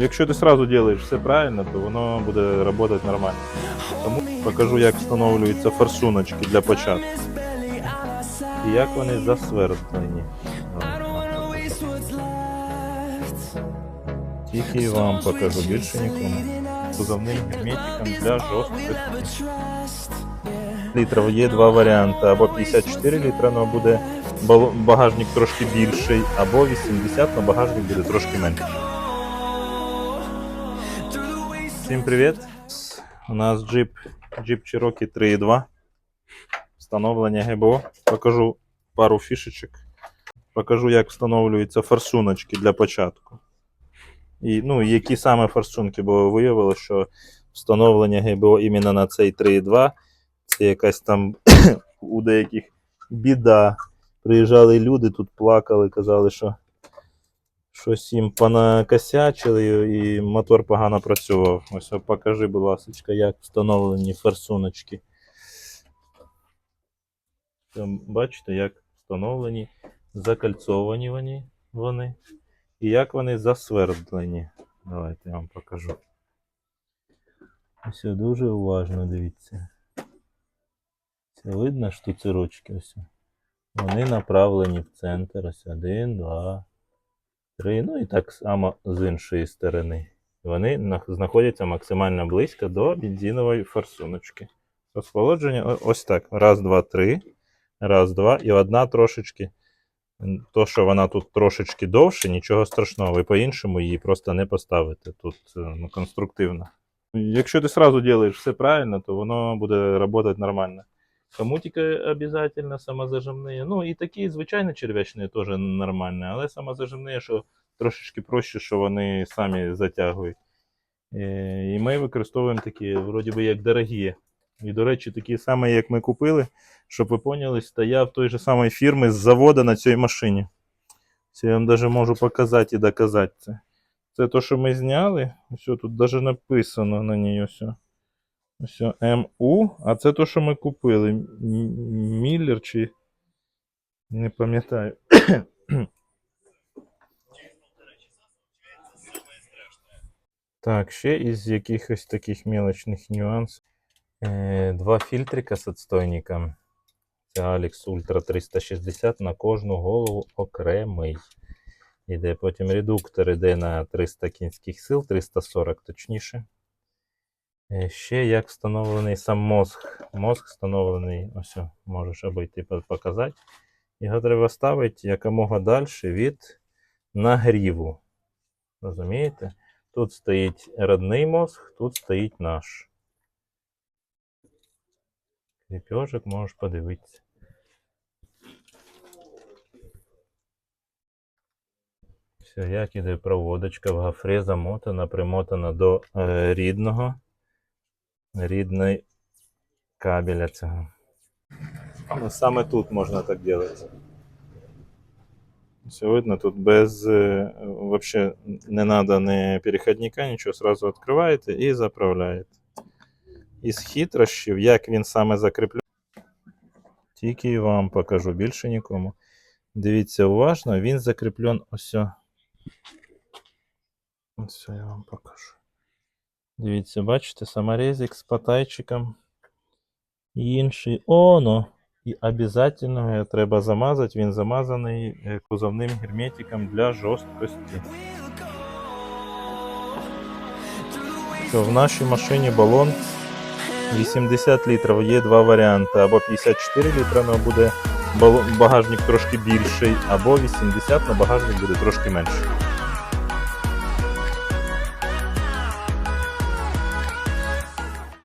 Якщо ти одразу робиш все правильно, то воно буде працювати нормально. Тому покажу, як встановлюються форсуночки для початку. І як вони засвердлені. Тільки вам покажу, більше нікому. Кузовним герметиком для жорсткості. Літрів є два варіанти. Або 54 літра, але буде багажник трошки більший, або 80, але багажник буде трошки менший. Всім привіт! У нас джип, джип Cherokee 3.2. Встановлення ГБО. Покажу пару фішечок. Покажу, як встановлюються форсуночки для початку. І, ну, які саме форсунки, бо виявилося, що встановлення ГБО іменно на цей 3.2 це якась там у деяких біда. Приїжджали люди, тут плакали, казали, що щось їм понакосячили і мотор погано працював. Ось покажи, будь ласка, як встановлені форсуночки. Бачите, як встановлені, закальцовані вони, вони і як вони засвердлені. Давайте я вам покажу. Ось дуже уважно дивіться. Це видно штуцерочки ось. Вони направлені в центр. Ось один, два, три. Ну і так само з іншої сторони. Вони знаходяться максимально близько до бензинової форсуночки. Розположення ось так. Раз, два, три. Раз, два. І одна трошечки. То, що вона тут трошечки довше, нічого страшного. Ви по-іншому її просто не поставите. Тут е, ну, конструктивно. Якщо ти одразу робиш все правильно, то воно буде працювати нормально. Хомутики обязательно самозажимні. Ну і такі звичайні черв'ячні теж нормальні, але самозажимні, що трошечки проще, що вони самі затягують. Е, І ми використовуємо такі, вроді би, як дорогі. І, до речі, такі самі, як ми купили, щоб ви поняли, стояв той же самої фірми з заводу на цій машині. Це я вам навіть можу показати і доказати це. Це те, що ми зняли. Ось тут навіть написано на ній ось. Ось МУ, а це те, що ми купили. Міллер чи. Не пам'ятаю. Так, ще із якихось таких мелочних нюансів. Е, два фільтрика з отстойником. Це Alex Ultra 360 на кожну голову окремий. Іде потім редуктор іде на 300 кінських сил, 340 точніше. Е, Ще як встановлений сам мозг. Мозг встановлений, ось можеш обійти по- показати. Його треба ставити якомога далі від нагріву. Розумієте? Тут стоїть родний мозг, тут стоїть наш. Кріпежик можеш подивитися. Все, як іде проводочка в гафре замотана, примотана до е, рідного рідної кабеля цього. Ну, Саме тут можна так робити. Все видно, тут без е, вообще не надо ні переходника, нічого, сразу відкриваєте і заправляєте. Із хитрощів, як він саме закріпляє, тільки вам покажу, більше нікому. Дивіться уважно, він закріплен ось. Ось я вам покажу. Дивіться, бачите, саморезик з патайчиком. І інший оно. І обов'язково треба замазати. Він замазаний е, кузовним герметиком для жорсткості. В нашій машині балон 80 літрів. Є два варіанти. Або 54 літра, але буде багажник трошки більший, або 80, але багажник буде трошки менший.